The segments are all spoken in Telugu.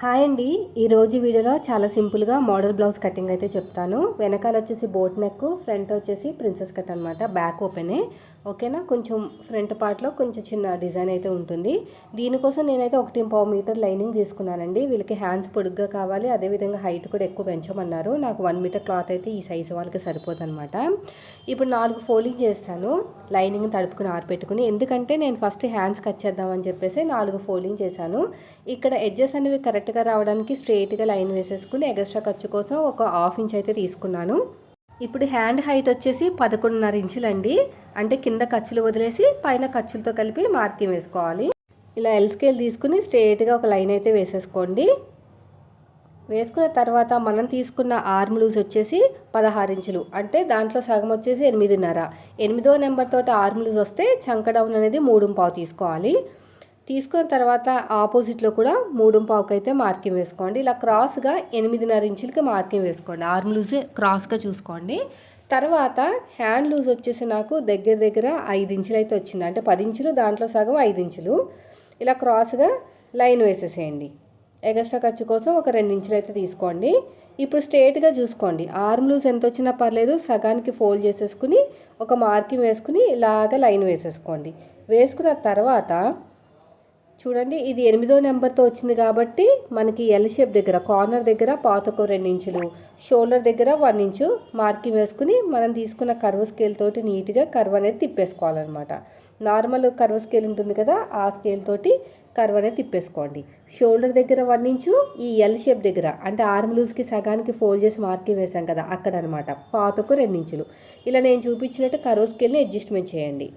హాయ్ అండి. ఈరోజు వీడియోలో చాలా సింపుల్గా మోడల్ బ్లౌజ్ కటింగ్ అయితే చెప్తాను. వెనకాల వచ్చేసి బోట్ నెక్ ఫ్రంట్ వచ్చేసి ప్రిన్సెస్ కట్ అనమాట బ్యాక్ ఓపెనే. ఓకేనా? కొంచెం ఫ్రంట్ పార్ట్లో కొంచెం చిన్న డిజైన్ అయితే ఉంటుంది. దీనికోసం నేనైతే ఒకటి పావు మీటర్ లైనింగ్ తీసుకున్నానండి. వీళ్ళకి హ్యాండ్స్ పొడుగ్గా కావాలి. అదేవిధంగా హైట్ కూడా ఎక్కువ పెంచమన్నారు. నాకు వన్ మీటర్ క్లాత్ అయితే ఈ సైజు వాళ్ళకి సరిపోదన్నమాట. ఇప్పుడు నాలుగు ఫోల్డింగ్ చేస్తాను. లైనింగ్ తడుపుకుని ఆరిపెట్టుకుని ఎందుకంటే నేను ఫస్ట్ హ్యాండ్స్ కట్ చేద్దామని చెప్పేసి నాలుగు ఫోల్డింగ్ చేశాను. ఇక్కడ ఎడ్జెస్ అనేవి కరెక్ట్గా రావడానికి స్ట్రైట్గా లైన్ వేసేసుకుని ఎగస్ట్రా ఖర్చు కోసం ఒక హాఫ్ ఇంచ్ అయితే తీసుకున్నాను. ఇప్పుడు హ్యాండ్ హైట్ వచ్చేసి పదకొండున్నర ఇంచులండి. అంటే కింద ఖర్చులు వదిలేసి పైన ఖర్చులతో కలిపి మార్కింగ్ వేసుకోవాలి. ఇలా ఎల్ స్కేల్ తీసుకుని స్ట్రేట్గా ఒక లైన్ అయితే వేసేసుకోండి. వేసుకున్న తర్వాత మనం తీసుకున్న ఆర్మ్ లూజ్ వచ్చేసి పదహారు ఇంచులు. అంటే దాంట్లో సగం వచ్చేసి ఎనిమిదిన్నర. ఎనిమిదో నెంబర్ తోటి ఆర్మ్ లూజ్ వస్తే చంక డౌన్ అనేది మూడు పావు తీసుకోవాలి. తీసుకున్న తర్వాత ఆపోజిట్లో కూడా మూడు పావుకి అయితే మార్కింగ్ వేసుకోండి. ఇలా క్రాస్గా ఎనిమిదిన్నర ఇంచులకి మార్కింగ్ వేసుకోండి. ఆర్మ్ లూజ్ క్రాస్గా చూసుకోండి. తర్వాత హ్యాండ్ లూజ్ వచ్చేసి నాకు దగ్గర దగ్గర ఐదు ఇంచులు అయితే వచ్చింది. అంటే పది ఇంచులు దాంట్లో సగం ఐదు ఇంచులు. ఇలా క్రాస్గా లైన్ వేసేసేయండి. ఎగస్ట్రా ఖర్చు కోసం ఒక రెండు ఇంచులు అయితే తీసుకోండి. ఇప్పుడు స్ట్రేట్గా చూసుకోండి. ఆర్మ్ లూజ్ ఎంత వచ్చినా పర్లేదు సగానికి ఫోల్డ్ చేసేసుకుని ఒక మార్కింగ్ వేసుకుని ఇలాగ లైన్ వేసేసుకోండి. వేసుకున్న తర్వాత చూడండి ఇది ఎనిమిదో నెంబర్తో వచ్చింది కాబట్టి మనకి ఎల్ షేప్ దగ్గర కార్నర్ దగ్గర పాతకు రెండు ఇంచులు షోల్డర్ దగ్గర వన్ ఇంచు మార్కింగ్ వేసుకుని మనం తీసుకున్న కర్వ్ స్కేల్ తోటి నీట్గా కర్వ్ అనేది తిప్పేసుకోవాలన్నమాట. నార్మల్ కర్వ్ స్కేల్ ఉంటుంది కదా ఆ స్కేల్ తోటి కర్వ్ అనేది తిప్పేసుకోండి. షోల్డర్ దగ్గర వన్ ఇంచు ఈ ఎల్ షేప్ దగ్గర అంటే ఆర్మ్ లూజ్కి సగానికి ఫోల్డ్ చేసి మార్కింగ్ వేసాం కదా అక్కడ అనమాట పాతకు రెండు ఇంచులు. ఇలా నేను చూపించినట్టు కర్వ్ స్కేల్ని అడ్జస్ట్మెంట్ చేయండి.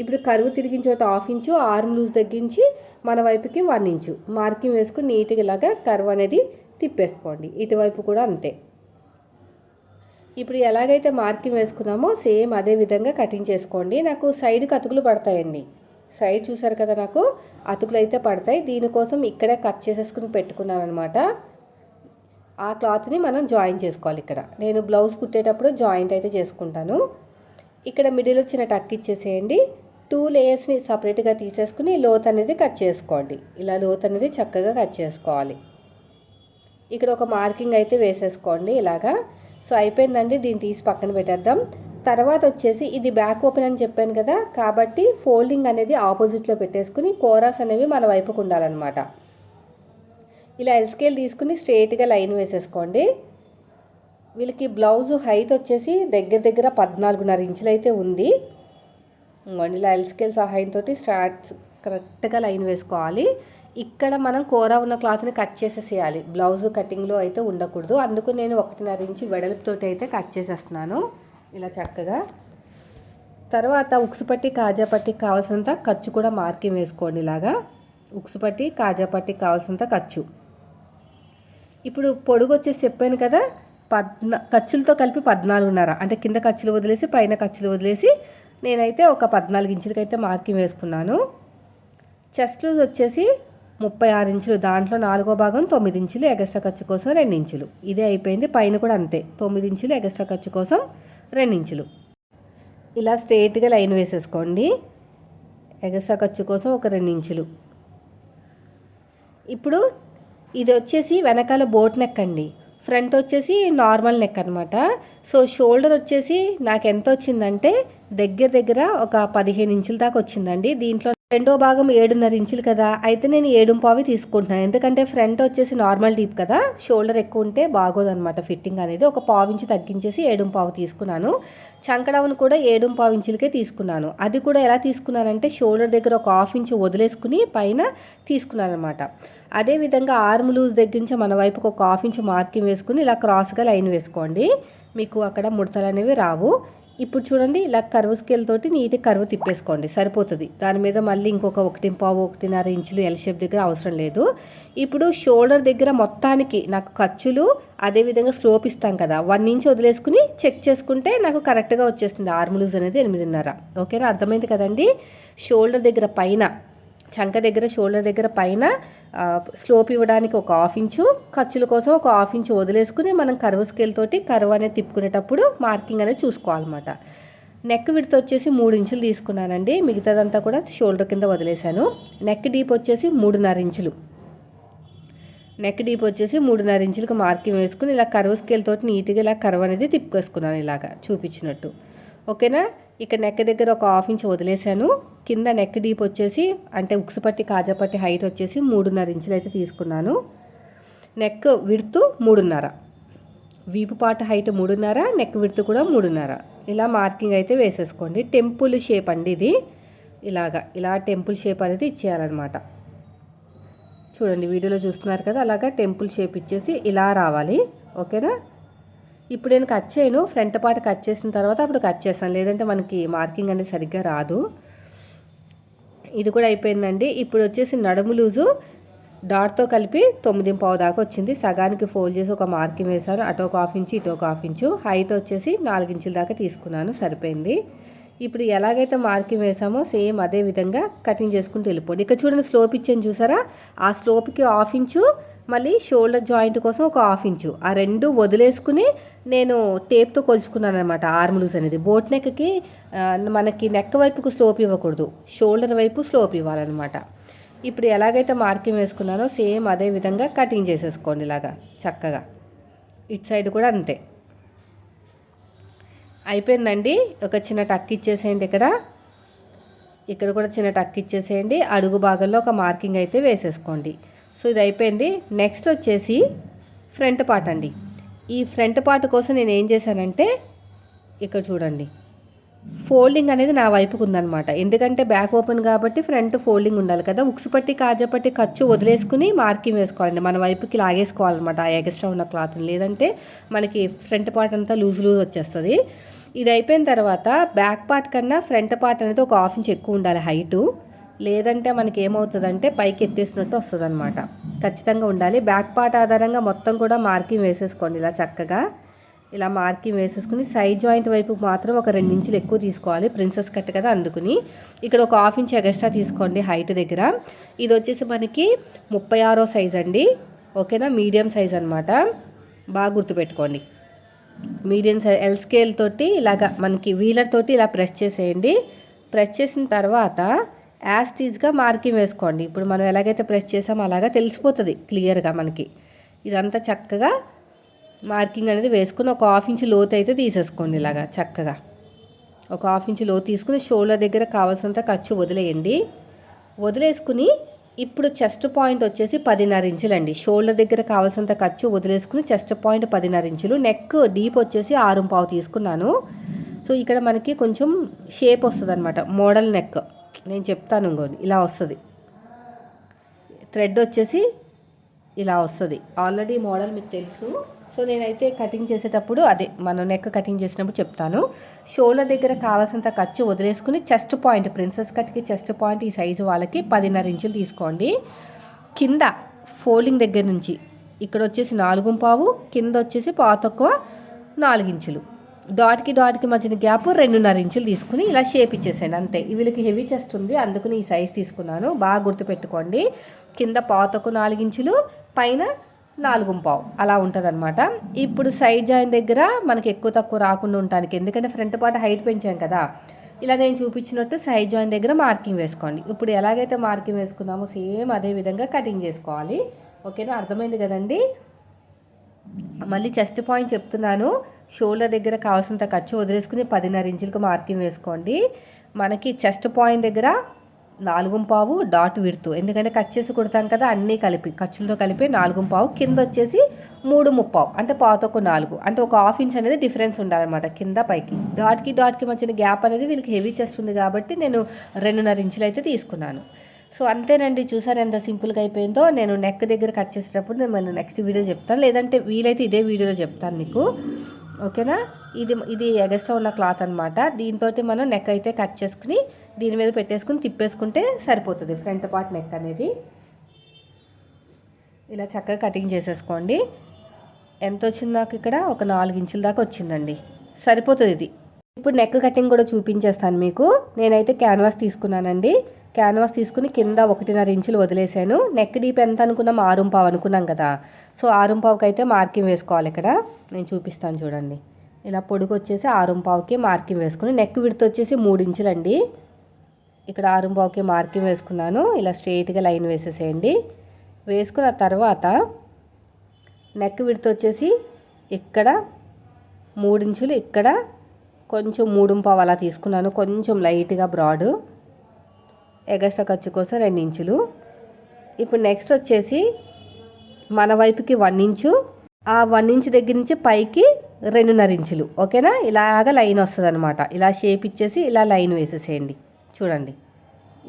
ఇప్పుడు కరువు తిరిగిన చోట హాఫ్ ఇంచు ఆర్మ్ లూజ్ తగ్గించి మన వైపుకి వన్ ఇంచు మార్కింగ్ వేసుకుని నీట్గా ఇలాగా కరువు అనేది తిప్పేసుకోండి. ఇటువైపు కూడా అంతే. ఇప్పుడు ఎలాగైతే మార్కింగ్ వేసుకున్నామో సేమ్ అదే విధంగా కటింగ్ చేసుకోండి. నాకు సైడ్కి అతుకులు పడతాయండి. సైడ్ చూసారు కదా నాకు అతుకులు అయితే పడతాయి. దీనికోసం ఇక్కడే కట్ చేసేసుకుని పెట్టుకున్నాను అనమాట ఆ క్లాత్ని మనం జాయిన్ చేసుకోవాలి ఇక్కడ. నేను బ్లౌజ్ కుట్టేటప్పుడు జాయింట్ అయితే చేసుకుంటాను. ఇక్కడ మిడిల్ వచ్చిన టక్ ఇచ్చేసేయండి. టూ లేయర్స్ని సపరేట్గా తీసేసుకుని లోత్ అనేది కట్ చేసుకోండి. ఇలా లోత్ అనేది చక్కగా కట్ చేసుకోవాలి. ఇక్కడ ఒక మార్కింగ్ అయితే వేసేసుకోండి ఇలాగా. సో అయిపోయిందండి. దీన్ని తీసి పక్కన పెట్టేద్దాం. తర్వాత వచ్చేసి ఇది బ్యాక్ ఓపెన్ అని చెప్పాను కదా. కాబట్టి ఫోల్డింగ్ అనేది ఆపోజిట్లో పెట్టేసుకుని కోరాస్ అనేవి మన వైపుకు ఉండాలన్నమాట. ఇలా ఎల్స్కేల్ తీసుకుని స్ట్రేట్గా లైన్ వేసేసుకోండి. వీళ్ళకి బ్లౌజ్ హైట్ వచ్చేసి దగ్గర దగ్గర పద్నాలుగున్నర ఇంచులు అయితే ఉంది. ఇంకోండి లైల్ స్కేల్ సహాయంతో స్ట్రాట్స్ కరెక్ట్గా లైన్ వేసుకోవాలి. ఇక్కడ మనం కూర ఉన్న క్లాత్ని కట్ చేసేసేయాలి. బ్లౌజ్ కటింగ్లో అయితే ఉండకూడదు. అందుకు నేను ఒకటిన్నర ఇంచి వెడల్పుతోటి అయితే కట్ చేసేస్తున్నాను. ఇలా చక్కగా. తర్వాత ఉక్సుపట్టి కాజాపట్టికి కావాల్సినంత ఖర్చు కూడా మార్కింగ్ వేసుకోండి ఇలాగా. ఉక్సుపట్టి కాజాపట్టి కావాల్సినంత ఖర్చు. ఇప్పుడు పొడుగు వచ్చేసి చెప్పాను కదా పద్నా ఖర్చులతో కలిపి పద్నాలుగున్నర. అంటే కింద ఖర్చులు వదిలేసి పైన ఖర్చులు వదిలేసి నేనైతే ఒక పద్నాలుగు ఇంచులకైతే మార్కింగ్ వేసుకున్నాను. చెస్ట్ లూజ్ వచ్చేసి ముప్పై ఆరు ఇంచులు దాంట్లో నాలుగో భాగం తొమ్మిది ఇంచులు ఎగస్ట్రా ఖర్చు కోసం రెండు ఇంచులు. ఇదే అయిపోయింది పైన కూడా అంతే తొమ్మిది ఇంచులు ఎగస్ట్రా ఖర్చు కోసం రెండు ఇంచులు. ఇలా స్ట్రేట్గా లైన్ వేసేసుకోండి ఎగస్ట్రా ఖర్చు కోసం ఒక రెండు ఇంచులు. ఇప్పుడు ఇది వచ్చేసి వెనకాల బోట్ నెక్ అండి ఫ్రంట్ వచ్చేసి నార్మల్ నెక్ అనమాట సో షోల్డర్ వచ్చేసి నాకు ఎంత వచ్చిందంటే దగ్గర దగ్గర ఒక పదిహేను ఇంచుల దాకా వచ్చిందండి. దీంట్లో రెండో భాగం ఏడున్నర ఇంచులు కదా. అయితే నేను ఏడుంపావి తీసుకుంటున్నాను. ఎందుకంటే ఫ్రంట్ వచ్చేసి నార్మల్ డీప్ కదా. షోల్డర్ ఎక్కువ ఉంటే బాగోదన్నమాట ఫిట్టింగ్ అనేది. ఒక పావు ఇంచు తగ్గించేసి ఏడుంపావు తీసుకున్నాను. చంకడవను కూడా ఏడుంపావు ఇంచులకే తీసుకున్నాను. అది కూడా ఎలా తీసుకున్నానంటే షోల్డర్ దగ్గర ఒక హాఫ్ ఇంచు వదిలేసుకుని పైన తీసుకున్నాను అనమాట అదేవిధంగా ఆర్మ్ లూజ్ దగ్గర నుంచి మన వైపుకి ఒక హాఫ్ ఇంచు మార్కింగ్ వేసుకుని ఇలా క్రాస్గా లైన్ వేసుకోండి. మీకు అక్కడ ముడతలు అనేవి రావు. ఇప్పుడు చూడండి ఇలా కరువు స్కేల్ తోటి నీట్గా కరువు తిప్పేసుకోండి సరిపోతుంది. దాని మీద మళ్ళీ ఇంకొక ఒకటి పావు ఒకటిన్నర ఇంచులు ఎల్ షేప్ దగ్గర అవసరం లేదు. ఇప్పుడు షోల్డర్ దగ్గర మొత్తానికి నాకు ఖర్చులు అదేవిధంగా స్లోప్ ఇస్తాం కదా వన్ ఇంచ్ వదిలేసుకుని చెక్ చేసుకుంటే నాకు కరెక్ట్గా వచ్చేస్తుంది ఆర్మ్ లూజ్ అనేది ఎనిమిదిన్నర. ఓకేనా? అర్థమైంది కదండి? షోల్డర్ దగ్గర పైన చంక దగ్గర షోల్డర్ దగ్గర పైన స్లోప్ ఇవ్వడానికి ఒక హాఫ్ ఇంచు ఖర్చుల కోసం ఒక హాఫ్ ఇంచు వదిలేసుకుని మనం కరువు స్కేల్ తోటి కరువు అనేది తిప్పుకునేటప్పుడు మార్కింగ్ అనేది చూసుకోవాలన్నమాట. నెక్ విడత వచ్చేసి మూడు ఇంచులు తీసుకున్నానండి. మిగతాదంతా కూడా షోల్డర్ కింద వదిలేశాను. నెక్ డీప్ వచ్చేసి మూడున్నర ఇంచులు. నెక్ డీప్ వచ్చేసి మూడున్నర ఇంచులకు మార్కింగ్ వేసుకుని ఇలా కరువు స్కేల్ తోటి నీట్గా ఇలా కరువు అనేది తిప్పుకేసుకున్నాను ఇలాగా చూపించినట్టు. ఓకేనా? ఇక నెక్ దగ్గర ఒక హాఫ్ ఇంచ్ వదిలేశాను కింద నెక్ డీప్ వచ్చేసి అంటే ఉక్సుపట్టి కాజాపట్టి హైట్ వచ్చేసి మూడున్నర ఇంచులు అయితే తీసుకున్నాను. నెక్ విడుతు మూడున్నర. వీపు పాట హైట్ మూడున్నర నెక్ విడుతు కూడా మూడున్నర. ఇలా మార్కింగ్ అయితే వేసేసుకోండి. టెంపుల్ షేప్ అండి ఇది. ఇలాగా ఇలా టెంపుల్ షేప్ అనేది ఇచ్చేయాలన్నమాట. చూడండి వీడియోలో చూస్తున్నారు కదా అలాగా టెంపుల్ షేప్ ఇచ్చేసి ఇలా రావాలి. ఓకేనా? ఇప్పుడు నేను కట్ చేయను. ఫ్రంట్ పార్ట్ కట్ చేసిన తర్వాత అప్పుడు కట్ చేస్తాను. లేదంటే మనకి మార్కింగ్ అనేది సరిగ్గా రాదు. ఇది కూడా అయిపోయిందండి. ఇప్పుడు వచ్చేసి నడుము లూజు డాట్తో కలిపి తొమ్మిది పావు దాకా వచ్చింది. సగానికి ఫోల్డ్ చేసి ఒక మార్కింగ్ వేసాను అటు ఒక హాఫ్ ఇంచు ఇటు ఒక హాఫ్ ఇంచు హైట్ వచ్చేసి నాలుగు ఇంచుల దాకా తీసుకున్నాను. సరిపోయింది. ఇప్పుడు ఎలాగైతే మార్కింగ్ వేసామో సేమ్ అదే విధంగా కటింగ్ చేసుకుంటూ వెళ్ళిపోండి. ఇక్కడ చూడండి స్లోప్ ఇచ్చాను చూసారా? ఆ స్లోప్కి హాఫ్ ఇంచు మళ్ళీ షోల్డర్ జాయింట్ కోసం ఒక హాఫ్ ఇంచు. ఆ రెండు వదిలేసుకుని నేను టేప్తో కొలుచుకున్నాను అనమాట ఆర్మ్ లూజ్ అనేది. బోట్ నెక్కి మనకి నెక్ వైపుకు స్లోప్ ఇవ్వకూడదు. షోల్డర్ వైపు స్లోప్ ఇవ్వాలన్నమాట. ఇప్పుడు ఎలాగైతే మార్కింగ్ వేసుకున్నానో సేమ్ అదే విధంగా కటింగ్ చేసేసుకోండి ఇలాగా చక్కగా. ఇటు సైడ్ కూడా అంతే. అయిపోయిందండి. ఒక చిన్న టక్ ఇచ్చేసేయండి ఇక్కడ. ఇక్కడ కూడా చిన్న టక్ ఇచ్చేసేయండి. అడుగు భాగంలో ఒక మార్కింగ్ అయితే వేసేసుకోండి. సో ఇది అయిపోయింది. నెక్స్ట్ వచ్చేసి ఫ్రంట్ పార్ట్ అండి. ఈ ఫ్రంట్ పార్ట్ కోసం నేను ఏం చేశానంటే ఇక్కడ చూడండి. ఫోల్డింగ్ అనేది నా వైపుకు ఉందనమాట ఎందుకంటే బ్యాక్ ఓపెన్ కాబట్టి ఫ్రంట్ ఫోల్డింగ్ ఉండాలి కదా. ఉక్స్ పట్టి కాజపట్టి ఖర్చు వదిలేసుకుని మార్కింగ్ వేసుకోవాలండి. మన వైపుకి లాగేసుకోవాలన్నమాట. ఆ ఎగస్ట్రా ఉన్న క్లాత్ని లేదంటే మనకి ఫ్రంట్ పార్ట్ అంతా లూజ్ లూజ్ వచ్చేస్తుంది. ఇది అయిపోయిన తర్వాత బ్యాక్ పార్ట్ కన్నా ఫ్రంట్ పార్ట్ అనేది ఒక హాఫ్ ఇంచ్ ఎక్కువ ఉండాలి హైటు లేదంటే మనకి ఏమవుతుందంటే పైకి ఎత్తేసినట్టు వస్తుంది అనమాట ఖచ్చితంగా ఉండాలి. బ్యాక్ పార్ట్ ఆధారంగా మొత్తం కూడా మార్కింగ్ వేసేసుకోండి ఇలా చక్కగా. ఇలా మార్కింగ్ వేసేసుకుని సైడ్ జాయింట్ వైపు మాత్రం ఒక రెండు ఇంచులు ఎక్కువ తీసుకోవాలి. ప్రిన్సెస్ కట్ కదా అందుకుని. ఇక్కడ ఒక హాఫ్ ఇంచ్ ఎగస్ట్రా తీసుకోండి హైట్ దగ్గర. ఇది వచ్చేసి మనకి ముప్పై ఆరో సైజ్ అండి. ఓకేనా? మీడియం సైజ్ అనమాట బాగా గుర్తుపెట్టుకోండి. మీడియం సైజ్ ఎల్ స్కేల్ తోటి ఇలాగా మనకి వీలర్ తోటి ఇలా ప్రెస్ చేసేయండి. ప్రెస్ చేసిన తర్వాత యాస్టీజ్గా మార్కింగ్ వేసుకోండి. ఇప్పుడు మనం ఎలాగైతే ప్రెస్ చేసామో అలాగా తెలిసిపోతుంది క్లియర్గా మనకి. ఇదంతా చక్కగా మార్కింగ్ అనేది వేసుకుని ఒక హాఫ్ ఇంచ్ లోతు అయితే తీసేసుకోండి ఇలాగా చక్కగా. ఒక హాఫ్ ఇంచ్ లోతు తీసుకుని షోల్డర్ దగ్గర కావాల్సినంత ఖర్చు వదిలేయండి. వదిలేసుకుని ఇప్పుడు చెస్ట్ పాయింట్ వచ్చేసి పదిన్నర ఇంచులండి షోల్డర్ దగ్గర కావాల్సినంత ఖర్చు వదిలేసుకుని చెస్ట్ పాయింట్ పదిన్నర ఇంచులు నెక్ డీప్ వచ్చేసి ఆరు పావు తీసుకున్నాను. సో ఇక్కడ మనకి కొంచెం షేప్ వస్తుంది అనమాట మోడల్ నెక్ నేను చెప్తాను ఇంకోటి. ఇలా వస్తుంది. థ్రెడ్ వచ్చేసి ఇలా వస్తుంది. ఆల్రెడీ మోడల్ మీకు తెలుసు. సో నేనైతే కటింగ్ చేసేటప్పుడు అదే మనం నెక్ కటింగ్ చేసినప్పుడు చెప్తాను. షోల్డర్ దగ్గర కావాల్సినంత ఖర్చు వదిలేసుకుని చెస్ట్ పాయింట్ ప్రిన్సెస్ కట్కి చెస్ట్ పాయింట్ ఈ సైజు వాళ్ళకి పదిన్నర ఇంచులు తీసుకోండి. కింద ఫోల్డింగ్ దగ్గర నుంచి ఇక్కడ వచ్చేసి నాలుగు పావు కింద వచ్చేసి పావు తక్కువ నాలుగు ఇంచులు. డాట్కి డాట్కి మధ్యన గ్యాప్ రెండున్నర ఇంచులు తీసుకుని ఇలా షేప్ ఇచ్చేసాను అంతే. వీళ్ళకి హెవీ చెస్ట్ ఉంది అందుకని ఈ సైజ్ తీసుకున్నాను. బాగా గుర్తుపెట్టుకోండి. కింద పాతకు నాలుగు ఇంచులు పైన నాలుగు పావు. అలా ఉంటుంది అనమాట ఇప్పుడు సైడ్ జాయిన్ దగ్గర మనకి ఎక్కువ తక్కువ రాకుండా ఉండటానికి ఎందుకంటే ఫ్రంట్ పార్ట్ హైట్ పెంచాం కదా. ఇలా నేను చూపించినట్టు సైడ్ జాయిన్ దగ్గర మార్కింగ్ వేసుకోండి. ఇప్పుడు ఎలాగైతే మార్కింగ్ వేసుకున్నామో సేమ్ అదే విధంగా కటింగ్ చేసుకోవాలి. ఓకేనా? అర్థమైంది కదండి? మళ్ళీ చెస్ట్ పాయింట్ చెప్తున్నాను. షోల్డర్ దగ్గర కావాల్సినంత ఖర్చు వదిలేసుకుని పదిన్నర ఇంచులకు మార్కింగ్ వేసుకోండి. మనకి చెస్ట్ పాయింట్ దగ్గర నాలుగు పావు డాట్ విడుతూ. ఎందుకంటే కట్ చేసి కుడతాం కదా అన్నీ కలిపి ఖర్చులతో కలిపి నాలుగు పావు. కింద వచ్చేసి మూడు ముప్పావు అంటే పావుతో నాలుగు. అంటే ఒక హాఫ్ ఇంచ్ అనేది డిఫరెన్స్ ఉండాలన్నమాట కింద పైకి. డాట్కి డాట్కి మధ్యన గ్యాప్ అనేది వీళ్ళకి హెవీ చేస్తుంది కాబట్టి నేను రెండున్నర ఇంచులు అయితే తీసుకున్నాను. సో అంతేనండి. చూసారు ఎంత సింపుల్గా అయిపోయిందో. నేను నెక్ దగ్గర కట్ చేసేటప్పుడు నేను మళ్ళీ నెక్స్ట్ వీడియో చెప్తాను. లేదంటే వీలైతే ఇదే వీడియోలో చెప్తాను మీకు. ఓకేనా? ఇది ఇది ఎగస్ట్రా ఉన్న క్లాత్ అనమాట దీంతో మనం నెక్ అయితే కట్ చేసుకుని దీని మీద పెట్టేసుకుని తిప్పేసుకుంటే సరిపోతుంది ఫ్రంట్ పార్ట్ నెక్ అనేది. ఇలా చక్కగా కటింగ్ చేసేసుకోండి. ఎంత వచ్చింది నాకు ఇక్కడ? ఒక నాలుగు ఇంచుల దాకా వచ్చిందండి. సరిపోతుంది ఇది. ఇప్పుడు నెక్ కటింగ్ కూడా చూపించేస్తాను మీకు. నేనైతే క్యాన్వాస్ తీసుకున్నానండి. క్యాన్వాస్ తీసుకుని కింద ఒకటిన్నర ఇంచులు వదిలేసాను నెక్ డీప్ ఎంత అనుకున్నాం? ఆరుంపావు అనుకున్నాం కదా. సో ఆరుంపావుకి అయితే మార్కింగ్ వేసుకోవాలి ఇక్కడ. నేను చూపిస్తాను చూడండి. ఇలా పొడుగు వచ్చేసి ఆరుంపావుకి మార్కింగ్ వేసుకుని నెక్ విడత వచ్చేసి మూడు ఇంచులండి. ఇక్కడ ఆరుంపావుకి మార్కింగ్ వేసుకున్నాను. ఇలా స్ట్రెయిట్గా లైన్ వేసేసేయండి. వేసుకున్న తర్వాత నెక్ విడత వచ్చేసి ఇక్కడ మూడించులు ఇక్కడ కొంచెం మూడుంపావు అలా తీసుకున్నాను. కొంచెం లైట్గా బ్రాడ్. ఎగస్ట్రా ఖర్చు కోసం రెండు ఇంచులు. ఇప్పుడు నెక్స్ట్ వచ్చేసి మన వైపుకి వన్ ఇంచు. ఆ వన్ ఇంచ్ దగ్గర నుంచి పైకి రెండున్నర ఇంచులు. ఓకేనా ఇలాగ లైన్ వస్తుంది అనమాట ఇలా షేప్ ఇచ్చేసి ఇలా లైన్ వేసేసేయండి. చూడండి.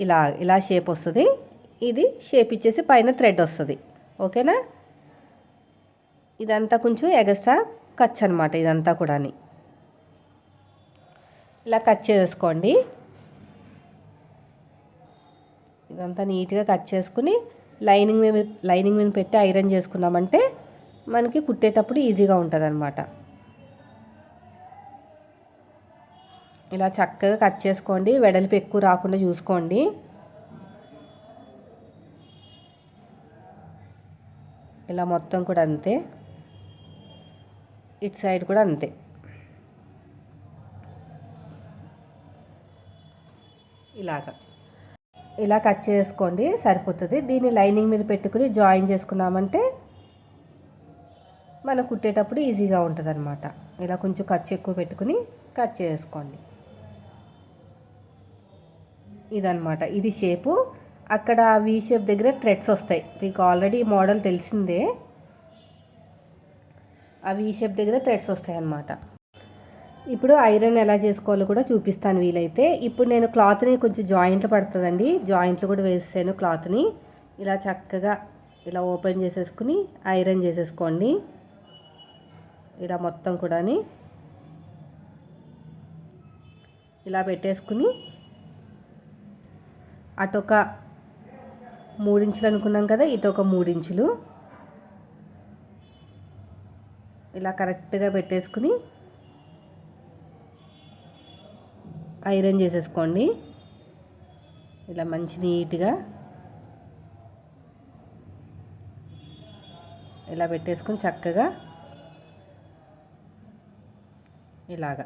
ఇలా ఇలా షేప్ వస్తుంది. ఇది షేప్ ఇచ్చేసి పైన థ్రెడ్ వస్తుంది. ఓకేనా ఇదంతా కొంచెం ఎగస్ట్రా ఖర్చు అనమాట ఇదంతా కూడా ఇలా కట్ చేసుకోండి ఇదంతా నీట్గా కట్ చేసుకుని లైనింగ్ మీద లైనింగ్ మీద పెట్టి ఐరన్ చేసుకున్నామంటే మనకి కుట్టేటప్పుడు ఈజీగా ఉంటుంది అనమాట ఇలా చక్కగా కట్ చేసుకోండి. వెడల్పు ఎక్కువ రాకుండా చూసుకోండి. ఇలా మొత్తం కూడా అంతే. ఇటు సైడ్ కూడా అంతే. ఇలాగా. ఇలా కట్ చేసుకోండి సరిపోతుంది. దీన్ని లైనింగ్ మీద పెట్టుకుని జాయిన్ చేసుకున్నామంటే మనం కుట్టేటప్పుడు ఈజీగా ఉంటుంది అనమాట ఇలా కొంచెం ఖర్చు ఎక్కువ పెట్టుకుని కట్ చేసుకోండి. ఇదనమాట ఇది షేపు. అక్కడ వీ షేప్ దగ్గర థ్రెడ్స్ వస్తాయి. మీకు ఆల్రెడీ మోడల్ తెలిసిందే. ఆ వీ షేప్ దగ్గర థ్రెడ్స్ వస్తాయి అన్నమాట ఇప్పుడు ఐరన్ ఎలా చేసుకోవాలో కూడా చూపిస్తాను వీలైతే. ఇప్పుడు నేను క్లాత్ని కొంచెం జాయింట్లు పడుతుందండి. జాయింట్లు కూడా వేసాను క్లాత్ని. ఇలా చక్కగా ఇలా ఓపెన్ చేసేసుకుని ఐరన్ చేసేసుకోండి. ఇలా మొత్తం కూడా ఇలా పెట్టేసుకుని అటొక మూడించులు అనుకున్నాం కదా ఇటు ఒక మూడించులు. ఇలా కరెక్ట్గా పెట్టేసుకుని ఐరన్ చేసేసుకోండి. ఇలా మంచి నీట్గా ఇలా పెట్టేసుకొని చక్కగా ఇలాగా.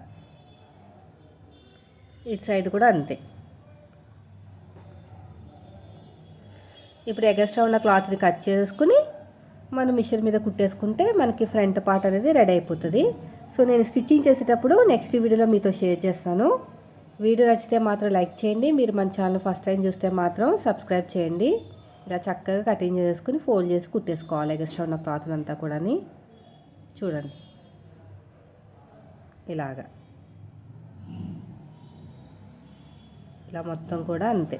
ఇటు సైడ్ కూడా అంతే. ఇప్పుడు ఎగస్ట్రా ఉన్న క్లాత్ని కట్ చేసుకుని మనం మిషన్ మీద కుట్టేసుకుంటే మనకి ఫ్రంట్ పార్ట్ అనేది రెడీ అయిపోతుంది. సో నేను స్టిచ్చింగ్ చేసేటప్పుడు నెక్స్ట్ వీడియోలో మీతో షేర్ చేస్తాను. వీడియో నచ్చితే మాత్రం లైక్ చేయండి. మీరు మన ఛానల్ ఫస్ట్ టైం చూస్తే మాత్రం సబ్స్క్రైబ్ చేయండి. ఇలా చక్కగా కటింగ్ చేసుకుని ఫోల్డ్ చేసి కుట్టేసుకోవాలి. ఎగస్ట్రా ఉన్న క్లాత్ అంతా కూడా చూడండి. ఇలాగా. ఇలా మొత్తం కూడా అంతే.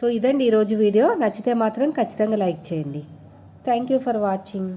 సో ఇదండి ఈరోజు వీడియో. నచ్చితే మాత్రం ఖచ్చితంగా లైక్ చేయండి. Thank you for watching.